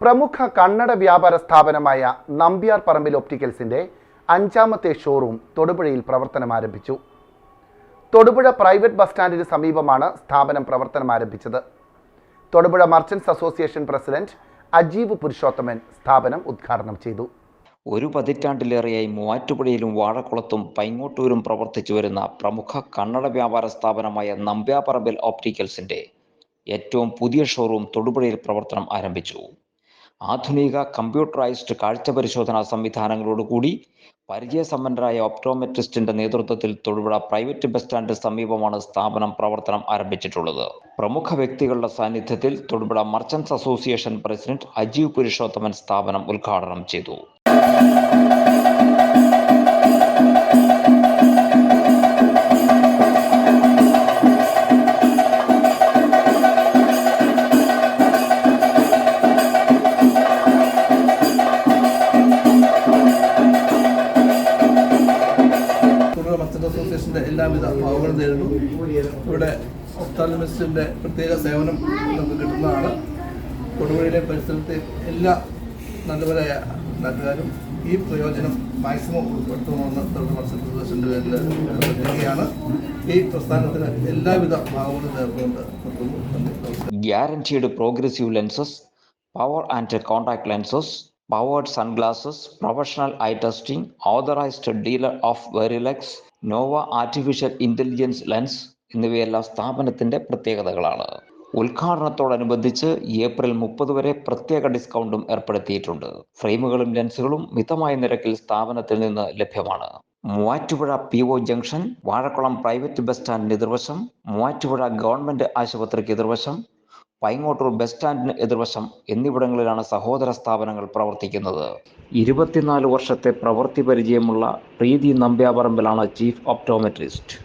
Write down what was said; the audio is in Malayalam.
പ്രമുഖ കണ്ണട വ്യാപാര സ്ഥാപനമായ നമ്പ്യാർ പറമ്പിൽ ഒപ്റ്റിക്കൽസിന്റെ അഞ്ചാമത്തെ ഷോറൂം തൊടുപുഴയിൽ പ്രവർത്തനം ആരംഭിച്ചു. തൊടുപുഴ പ്രൈവറ്റ് ബസ് സ്റ്റാൻഡിന് സമീപമാണ് സ്ഥാപനം പ്രവർത്തനം ആരംഭിച്ചത്. Thodupuzha merchants association president Ajeev Purushothaman സ്ഥാപനം ഉദ്ഘാടനം ചെയ്തു. ഒരു പതിറ്റാണ്ടിലേറെയായി മൂവാറ്റുപുഴയിലും വാഴക്കുളത്തും പൈങ്ങോട്ടൂരും പ്രവർത്തിച്ചു വരുന്ന പ്രമുഖ കണ്ണട വ്യാപാര സ്ഥാപനമായ നമ്പ്യാപറമ്പിൽ ഓപ്റ്റിക്കൽസിന്റെ ഏറ്റവും പുതിയ ഷോറൂം തൊടുപുഴയിൽ പ്രവർത്തനം ആരംഭിച്ചു. ആധുനിക കമ്പ്യൂട്ടറൈസ്ഡ് കാഴ്ച പരിശോധനാ സംവിധാനങ്ങളോടുകൂടി പരിചയസമ്പന്നരായ ഒപ്റ്റോമെട്രിസ്റ്റിന്റെ നേതൃത്വത്തിൽ തൊടുപുഴ പ്രൈവറ്റ് ബസ് സ്റ്റാൻഡ് സമീപമാണ് സ്ഥാപനം പ്രവർത്തനം ആരംഭിച്ചിട്ടുള്ളത്. പ്രമുഖ വ്യക്തികളുടെ സാന്നിധ്യത്തിൽ Thodupuzha merchants association president Ajeev Purushothaman സ്ഥാപനം ഉദ്ഘാടനം ചെയ്തു. അസോസിയേഷന്റെ എല്ലാവിധ ഭാവങ്ങളും നേരിടും ഇവിടെ ഒഫ്താലമിസ്റ്റിന്റെ പ്രത്യേക സേവനം നമുക്ക് കിട്ടുന്നതാണ്. കൊടുമുടിയിലെ പരിസരത്തെ എല്ലാ നല്ലവരായ നാട്ടുകാരും ഈ പ്രയോജനം മാക്സിമം ഉൾപ്പെടുത്തണമെന്ന് തൊഴിൽ മർച്ചന്റ് അസോസിയേഷന്റെ പേരിൽ അഭ്യർത്ഥിക്കുകയാണ് ഈ പ്രസ്ഥാനത്തിന് എല്ലാവിധ ഭാവങ്ങളും നേർന്നുകൊണ്ട് നിർത്തുന്നു. Guaranteed progressive lenses power and contact lenses powered sunglasses professional eye testing authorised dealer of Varilux Nova artificial intelligence lens എന്നിവയെല്ലാം സ്ഥാപനത്തിന്റെ പ്രത്യേകതകളാണ്. ഉദ്ഘാടനത്തോടനുബന്ധിച്ച് ഏപ്രിൽ മുപ്പത് വരെ പ്രത്യേക ഡിസ്കൗണ്ടും ഏർപ്പെടുത്തിയിട്ടുണ്ട്. ഫ്രെയിമുകളും ലെൻസുകളും മിതമായ നിരക്കിൽ സ്ഥാപനത്തിൽ നിന്ന് ലഭ്യമാണ്. Muvattupuzha P O junction Vazhakulam private bus സ്റ്റാൻഡിന് എതിർവശം മൂവാറ്റുപുഴ ഗവൺമെന്റ് ആശുപത്രിക്ക് എതിർവശം പൈങ്ങോട്ടൂർ ബസ് സ്റ്റാൻഡിന് എതിർവശം എന്നിവിടങ്ങളിലാണ് സഹോദര സ്ഥാപനങ്ങൾ പ്രവർത്തിക്കുന്നത്. ഇരുപത്തിനാല് വർഷത്തെ പ്രവൃത്തി പരിചയമുള്ള പ്രീതി നമ്പ്യാപറമ്പിലാണ് ചീഫ് ഓപ്റ്റോമെട്രിസ്റ്റ്